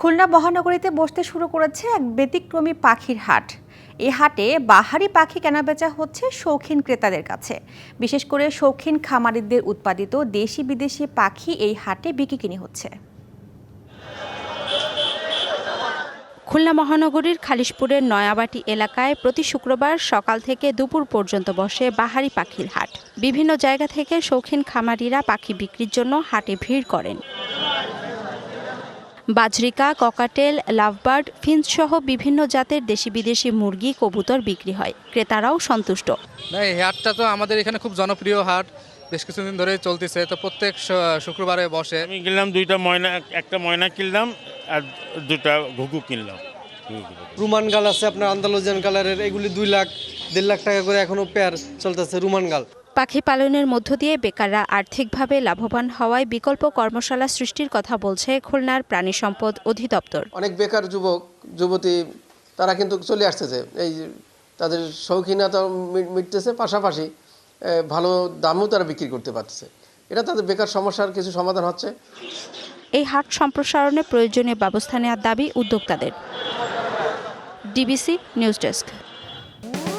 খুলনা মহানগরীতে বসতে শুরু করেছে এক ব্যতিক্রমী পাখির হাট। এই হাটে বাহারি পাখি কেনাবেচা হচ্ছে শৌখিন ক্রেতাদের কাছে। বিশেষ করে শৌখিন খামারিদের উৎপাদিত দেশি বিদেশি পাখি এই হাটে বিক্রি কিনি হচ্ছে। খুলনা মহানগরীর খালিশপুরের নয়াবাটি এলাকায় প্রতি শুক্রবার সকাল থেকে দুপুর পর্যন্ত বসে বাহারি পাখির হাট। বিভিন্ন জায়গা থেকে শৌখিন খামারিরা পাখি বিক্রির জন্য হাটে ভিড় করেন। বাজরিকা ককাটেল লাভবার্ড ফিন্স সহ বিভিন্ন জাতের দেশি বিদেশি মুরগি কবুতর বিক্রি হয়। ক্রেতারাও সন্তুষ্ট। এই হাটটা তো আমাদের এখানে খুব জনপ্রিয় হাট। বেশ কিছুদিন ধরে চলতেছে। তো প্রত্যেক শ- শুক্রবারে বসে। আমি কিনলাম দুইটা ময়না একটা ময়না কিনলাম আর দুটা ঘুঘু কিনলাম। রুমান গাল আছে আপনার আন্দালোজিয়ান কালারের। এগুলি দুই লাখ দেড় লাখ টাকা করে এখনও পেয়ার চলতেছে রুমান গাল। পাখি পালনের মধ্য দিয়ে বেকাররা আর্থিকভাবে লাভবান হওয়ায় বিকল্প কর্মশালা সৃষ্টির কথা বলছে খুলনার প্রাণী সম্পদ অধিদপ্তর। অনেক বেকার যুবক যুবতী তারা কিন্তু চলে আসতেছে। এই তাদের শৌখিনতা মিটতেছে পাশাপাশি ভালো দামও তারা বিক্রি করতে পারতেছে। এটা তাদের বেকার সমস্যার কিছু সমাধান হচ্ছে। এই হাট সম্প্রসারণে প্রয়োজনীয় ব্যবস্থা নেওয়ার দাবি উদ্যোক্তাদের। DBC news desk.